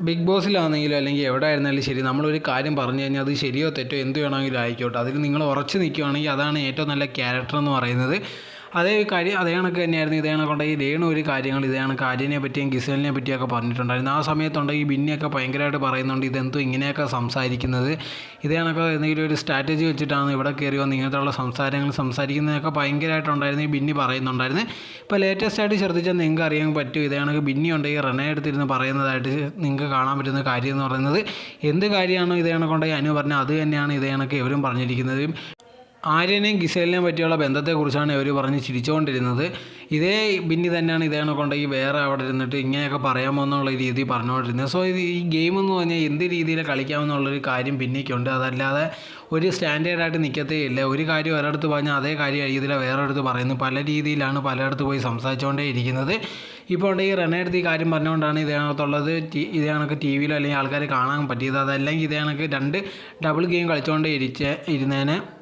Big ബോസിലാണെങ്കിലും അല്ലെങ്കിൽ എവിടെ ആയിരുന്നാലും ശരി നമ്മളൊരു കാര്യം പറഞ്ഞു കഴിഞ്ഞാൽ അത് ശരിയോ തെറ്റോ എന്ത് വേണമെങ്കിലും ആയിക്കോട്ടെ. അതിൽ നിങ്ങൾ ഉറച്ചു നിൽക്കുകയാണെങ്കിൽ അതാണ് ഏറ്റവും നല്ല ക്യാരക്ടർ എന്ന് പറയുന്നത്. അതേ കാര്യം അതേ കണക്ക് തന്നെയായിരുന്നു. ഇതേ കണക്കുണ്ട് ഈ രേണു ഒരു കാര്യങ്ങൾ ഇതേ കണക്ക് ആര്യനെ പറ്റിയും ഗിസലിനെ പറ്റിയൊക്കെ പറഞ്ഞിട്ടുണ്ടായിരുന്നു. ആ സമയത്തുണ്ടെങ്കിൽ ബിന്നിയൊക്കെ ഭയങ്കരമായിട്ട് പറയുന്നുണ്ട് ഇതെന്തോ ഇങ്ങനെയൊക്കെ സംസാരിക്കുന്നത്? ഇതേ കണക്ക് എന്തെങ്കിലും ഒരു സ്ട്രാറ്റജി വെച്ചിട്ടാണ് ഇവിടെ കയറി വന്ന് ഇങ്ങനത്തെയുള്ള സംസാരങ്ങൾ സംസാരിക്കുന്നതൊക്കെ ഭയങ്കരമായിട്ടുണ്ടായിരുന്നു. ഈ ബിന്നി പറയുന്നുണ്ടായിരുന്നു. ഇപ്പോൾ ലേറ്റസ്റ്റ് ആയിട്ട് ശ്രദ്ധിച്ചാൽ നിങ്ങൾക്ക് അറിയാൻ പറ്റും. ഇതേ കണക്ക് ബിന്നി ഉണ്ടെങ്കിൽ റെനെ എടുത്തിരുന്ന് പറയുന്നതായിട്ട് നിങ്ങൾക്ക് കാണാൻ പറ്റുന്ന കാര്യം എന്ന് പറയുന്നത് എന്ത് കാര്യമാണോ ഇതേ കണക്കുണ്ടെങ്കിൽ അനു പറഞ്ഞാൽ അത് തന്നെയാണ് ഇതേ കണക്ക് ഇവരും പറഞ്ഞിരിക്കുന്നത്. ആര്യനെയും ഗിസേലിനെയും പറ്റിയുള്ള ബന്ധത്തെക്കുറിച്ചാണ് ഇവർ പറഞ്ഞ് ചിരിച്ചുകൊണ്ടിരുന്നത് ഇതേ ബിന്നി തന്നെയാണ് ഇതേ കൊണ്ടെങ്കിൽ വേറെ അവിടെ ഇരുന്നിട്ട് ഇങ്ങനെയൊക്കെ പറയാമോ എന്നുള്ള രീതി പറഞ്ഞുകൊണ്ടിരുന്നത് സോ ഇത് ഈ ഗെയിം എന്ന് പറഞ്ഞാൽ എന്ത് രീതിയിൽ കളിക്കാമെന്നുള്ളൊരു കാര്യം ബിന്നിക്കുണ്ട്. അതല്ലാതെ ഒരു സ്റ്റാൻഡേർഡായിട്ട് നിൽക്കത്തേ ഇല്ല. ഒരു കാര്യം ഒരിടത്ത് പറഞ്ഞാൽ അതേ കാര്യം ഇതിലെ വേറെ അടുത്ത് പറയുന്നു പല രീതിയിലാണ് പലയിടത്ത് പോയി സംസാരിച്ചുകൊണ്ടേ ഇരിക്കുന്നത്. ഇപ്പോൾ ഉണ്ട് ഈ റെനടുത്ത് ഈ കാര്യം പറഞ്ഞുകൊണ്ടാണ് ഇതേ കണക്കുള്ളത് ഇതേ കണക്ക് ടി വിയിലോ അല്ലെങ്കിൽ ആൾക്കാർ കാണാൻ പറ്റിയത്. അതല്ലെങ്കിൽ ഇതേ കണക്ക് രണ്ട് ഡബിൾ ഗെയിം കളിച്ചുകൊണ്ടേ ഇരിച്ച ഇരുന്നേനെ.